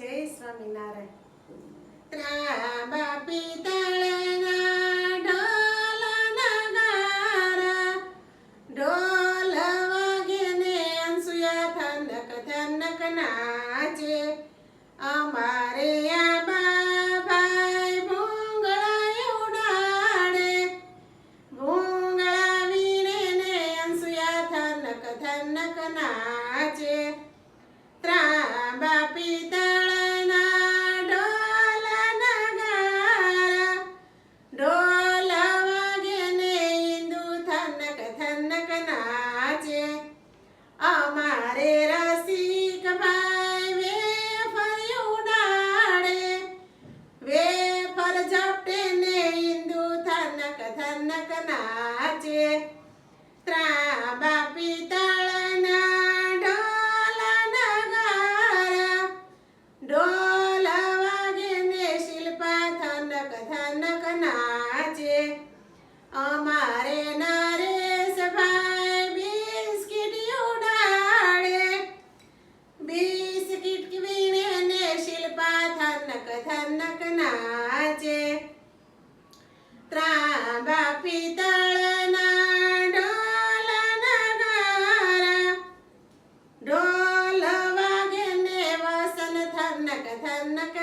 જય સ્વામિનારાયણ ત્રાંબા પિત્તળના ઢોલ નગારા, ઢોલ વાગે ને અનસુયા થનક થનક નાચે. અમારે આ બાભાઈ ભૂંગળા ઉડાડે. ભૂંગળા વીણે ને અનસુયા થનક થનક નાચે. ત્રાંબા વેફર ઝપટે ને હિન્દુ થનક થનક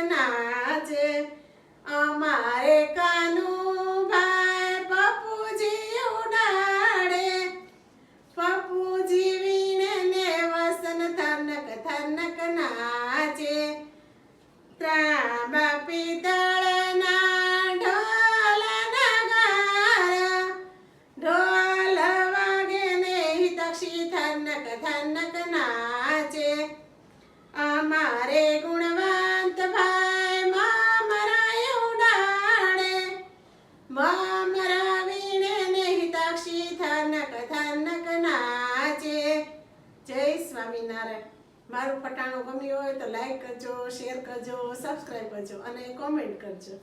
નાચે. અમારે કાનુભાઈ પપ્પુજી ઉડાડે. પપ્પુજી વીણે ને વસન થનક થનક નાચે. ત્રાંબા પિતળ ધનક ધનક ને હિતાક્ષી થનક થનક નાચે. જય સ્વામિનારાયણ મારું પટાણું ગમ્યું હોય તો લાઈક કરજો શેર કરજો સબસ્ક્રાઈબ કરજો અને કોમેન્ટ કરજો